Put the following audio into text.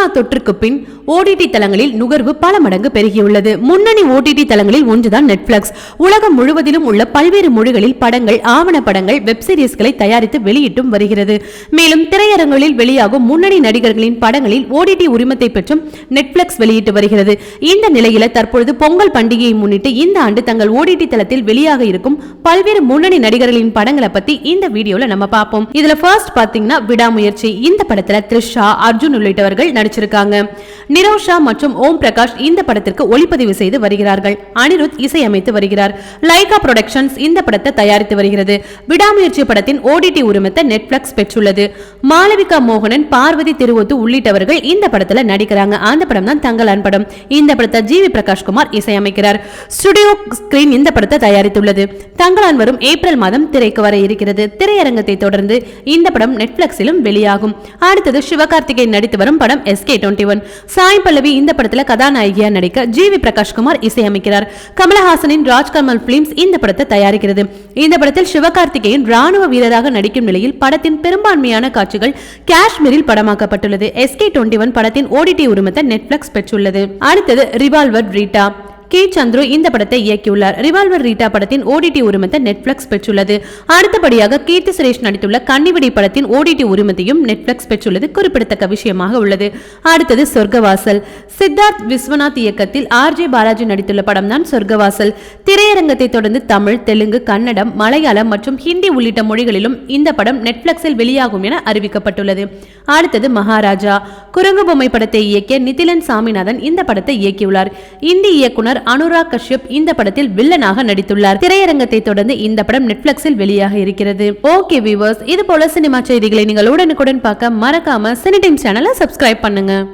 Corona தொற்றுக்கு பின் OTT தளங்களில் நுகர்வு பல மடங்கு பெருகியுள்ளது. முன்னணி ஓடிடி தளங்களில் ஒன்றுதான் நெட்ஃபிளக்ஸ் உலகம் முழுவதிலும் உள்ள பல்வேறு மொழிகளில் படங்கள் ஆவண படங்கள் வெப் சீரிஸ்களை தயாரித்து வெளியிட்டும் வருகிறது. மேலும் திரையரங்குகளில் வெளியாகும் முன்னணி நடிகர்களின் படங்களில் ஓடிடி உரிமத்தை பெற்றும் நெட்ஃபிளக்ஸ் வெளியிட்டு வருகிறது. இந்த நிலையில தற்பொழுது பொங்கல் பண்டிகையை முன்னிட்டு இந்த ஆண்டு தங்கள் ஓடிடி தளத்தில் வெளியாக இருக்கும் பல்வேறு முன்னணி நடிகர்களின் படங்களை பத்தி இந்த வீடியோல நம்ம பார்ப்போம். இதுல ஃபர்ஸ்ட் பாத்தீங்கன்னா விடாமுயற்சி. இந்த படத்துல த்ரிஷா அர்ஜுன் உள்ளிட்டவர்கள் நடிச்சிருக்காங்க நிரோஷா மற்றும் ஓம் பிரகாஷ் இந்த படத்திற்கு ஒளிப்பதிவு செய்து வருகிறார்கள். அனிருத் இசையமைத்து வருகிறார். லைகா புரொடக்ஷன்ஸ் இந்த படத்தை தயாரித்து வருகிறது. விடாமுயற்சி படத்தின் ஓடிடி உரிமத்தை நெட்ஃபிளிக்ஸ் பெற்றுள்ளது. மாளவிகா மோகனன் பார்வதி திருவொத்து உள்ளிட்டவர்கள் இந்த படத்துல நடிக்கிறாங்க. அந்த படம் தான் தங்கலான் படம். இந்த படத்தை ஜி வி பிரகாஷ்குமார் இசையமைக்கிறார். ஸ்டுடியோ ஸ்கிரீன் இந்த படத்தை தயாரித்துள்ளது. தங்கலான் வரும் ஏப்ரல் மாதம் திரைக்கு வர இருக்கிறது. திரையரங்கத்தை தொடர்ந்து இந்த படம் நெட்ஃபிளிக்ஸிலும் வெளியாகும். அடுத்தது சிவகார்த்திகேயன் நடித்து வரும் படம் S SK twenty one. Sai Pallavi இந்த படத்துல கதாநாயகியா நடிக்க ஜி வி பிரகாஷ்குமார் இசையமைக்கிறார். கமலஹாசனின் ராஜ்கமல் பிலிம்ஸ் இந்த படத்தை தயாரிக்கிறது. இந்த படத்தில் சிவகார்த்திகேயன் ராணுவ வீரராக நடிக்கும் நிலையில் படத்தின் பெரும்பான்மையான காட்சிகள் காஷ்மீரில் படமாக்கப்பட்டுள்ளது. எஸ் கே டுவெண்ட்டி ஒன் படத்தின் ஓடிடி உரிமத்தை நெட்ஃபிளிக்ஸ் பெற்றுள்ளது. அடுத்தது ரிவால்வர் ரீட்டா கே சந்துரு இந்த படத்தை இயக்கியுள்ளார். ரிவால்வர் ரீட்டா படத்தின் ஓடிடி உரிமத்தை நெட்ஃபிளிக்ஸ் பெற்றுள்ளது. அடுத்தபடியாக கீர்த்தி சுரேஷ் நடித்துள்ள கன்னிவிடி படத்தின் ஓடிடி உரிமத்தையும் நெட்ஃபிளிக்ஸ் பெற்றுள்ளது. குறிப்பிடத்தக்க விஷயமாக உள்ளது. அடுத்தது சொர்க்கவாசல். சித்தார்த் விஸ்வநாத் இயக்கத்தில் ஆர் ஜே பாலாஜி நடித்துள்ள படம் தான் சொர்க்கவாசல். திரையரங்கத்தை தொடர்ந்து தமிழ் தெலுங்கு கன்னடம் மலையாளம் மற்றும் ஹிந்தி உள்ளிட்ட மொழிகளிலும் இந்த படம் நெட்ஃபிளிக்ஸில் வெளியாகும் என அறிவிக்கப்பட்டுள்ளது. அடுத்தது மகாராஜா. குரங்கு பொம்மை படத்தை இயக்கிய நிதிலன் சாமிநாதன் இந்த படத்தை இயக்கியுள்ளார். இந்தி இயக்குனர் அனுராக் கஷ்யப் இந்த படத்தில் வில்லனாக நடித்துள்ளார். திரையரங்கத்தை தொடர்ந்து இந்த படம் நெட்ஃபிளிக்ஸில் வெளியாக இருக்கிறது. ஓகே வியூவர்ஸ் இது போல சினிமா செய்திகளை நீங்கள் உடனுக்குடன் பார்க்க மறக்காம சினி டைம் சேனலை சப்ஸ்கிரைப் பண்ணுங்க.